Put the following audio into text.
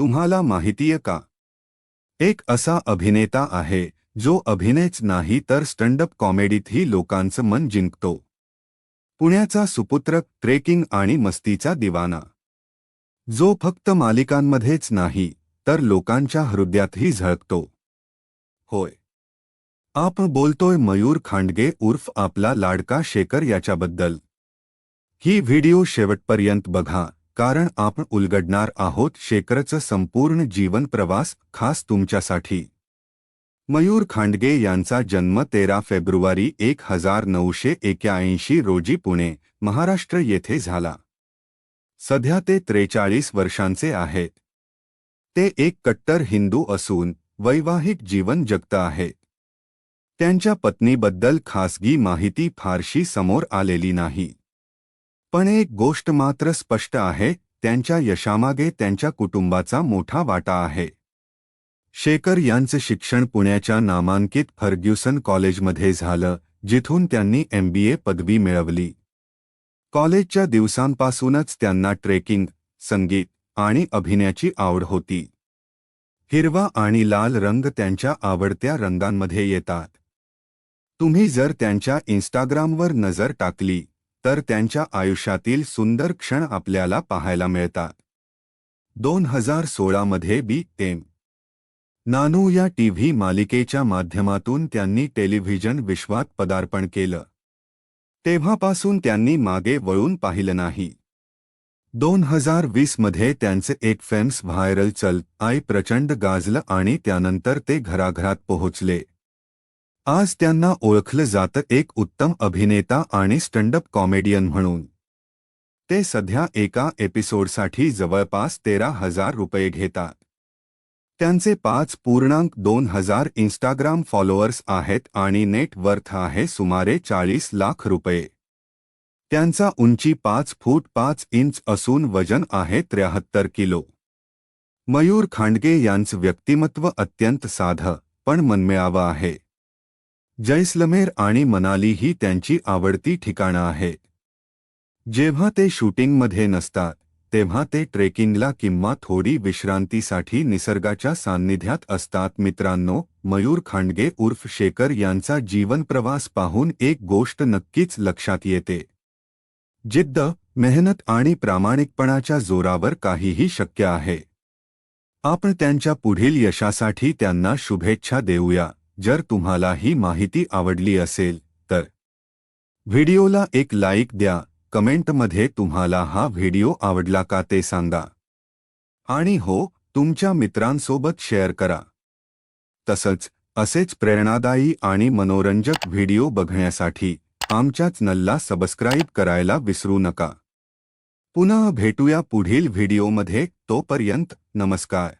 तुम्हाला माहितीय का? एक असा अभिनेता आहे जो अभिनयच नाही तर स्टँडअप कॉमेडीतही लोकांचं मन जिंकतो. पुण्याचा सुपुत्र ट्रेकिंग आणि मस्तीचा दिवाना. जो फक्त मालिकांमध्येच नाही तर लोकांच्या हृदयातही झळकतो. होय. आपण बोलतोय मयूर खांडगे उर्फ आपला लाडका शेखर याच्याबद्दल. ही व्हिडिओ शेवटपर्यंत बघा. कारण आपण उलगडणार आहोत शेखरचं संपूर्ण जीवन प्रवास खास तुमच्यासाठी. मयूर खांडगे यांचा जन्म तेरा फेब्रुवारी एक हजार नऊशे एक्याऐंशी रोजी पुणे महाराष्ट्र येथे झाला. सध्या ते त्रेचाळीस वर्षांचे आहेत. ते एक कट्टर हिंदू असून वैवाहिक जीवन जगत आहेत त्यांच्या पत्नीबद्दल खासगी माहिती फारशी समोर आलेली नाही. पण एक गोष्ट मात्र स्पष्ट आहे त्यांच्या यशामागे त्यांच्या कुटुंबाचा मोठा वाटा आहे. शेखर यांचं शिक्षण पुण्याच्या नामांकित फर्ग्युसन कॉलेजमध्ये झालं जिथून त्यांनी एमबीए पदवी मिळवली. कॉलेजच्या दिवसांपासूनच त्यांना ट्रेकिंग संगीत आणि अभिनयाची आवड होती. हिरवा आणि लाल रंग त्यांच्या आवडत्या रंगांमध्ये येतात. तुम्ही जर त्यांच्या इन्स्टाग्रामवर नजर टाकली तर त्यांच्या आयुष्यातील सुंदर क्षण आपल्याला पाहायला मिळतात. दोन हजार सोळामध्ये बी. एम. नानू या टीव्ही मालिकेच्या माध्यमातून त्यांनी टेलिव्हिजन विश्वात पदार्पण केलं. तेव्हापासून त्यांनी मागे वळून पाहिलं नाही. दोन हजार वीसमध्ये त्यांचे एक फेम्स व्हायरल चल आई प्रचंड गाजलं आणि त्यानंतर ते घराघरात पोहोचले. आज त्यांना ओळखलं जातं एक उत्तम अभिनेता आणि स्टँडअप कॉमेडियन म्हणून. ते सध्या एका एपिसोडसाठी जवळपास तेरा हजार रुपये घेतात. त्यांचे पाच पूर्णांक दोन हजार इंस्टाग्राम फॉलोअर्स आहेत आणि नेट वर्थ आहे सुमारे चाळीस लाख रुपये. त्यांचा उंची पाच फूट पाच इंच असून वजन आहे त्र्याहत्तर किलो. मयूर खांडगे यांचं व्यक्तिमत्व अत्यंत साधं पण मनमिळावं आहे. जैसलमेर आणि मनाली ही त्यांची आवडती ठिकाणं आहेत. जेव्हा ते शूटिंगमध्ये नसतात, तेव्हा ते ट्रेकिंगला किंवा थोडी विश्रांतीसाठी निसर्गाच्या सान्निध्यात असतात. मित्रांनो, मयूर खांडगे उर्फ़ शेखर यांचा जीवनप्रवास पाहून एक गोष्ट नक्कीच लक्षात येते. जिद्द, मेहनत आणि प्रामाणिकपणाच्या जोरावर काहीही शक्य आहे. आपण त्यांच्या पुढील यशासाठी त्यांना शुभेच्छा देऊया. जर तुम्हाला ही माहिती आवडली असेल तर व्हिडिओला एक लाईक द्या कमेंटमध्ये तुम्हाला हा व्हिडिओ आवडला का ते सांगा. आणि हो तुमच्या मित्रांसोबत शेअर करा. तसंच असेच प्रेरणादायी आणि मनोरंजक व्हिडिओ बघण्यासाठी आमच्याच नल्ला सबस्क्राईब करायला विसरू नका. पुन्हा भेटूया पुढील व्हिडिओमध्ये तोपर्यंत नमस्कार.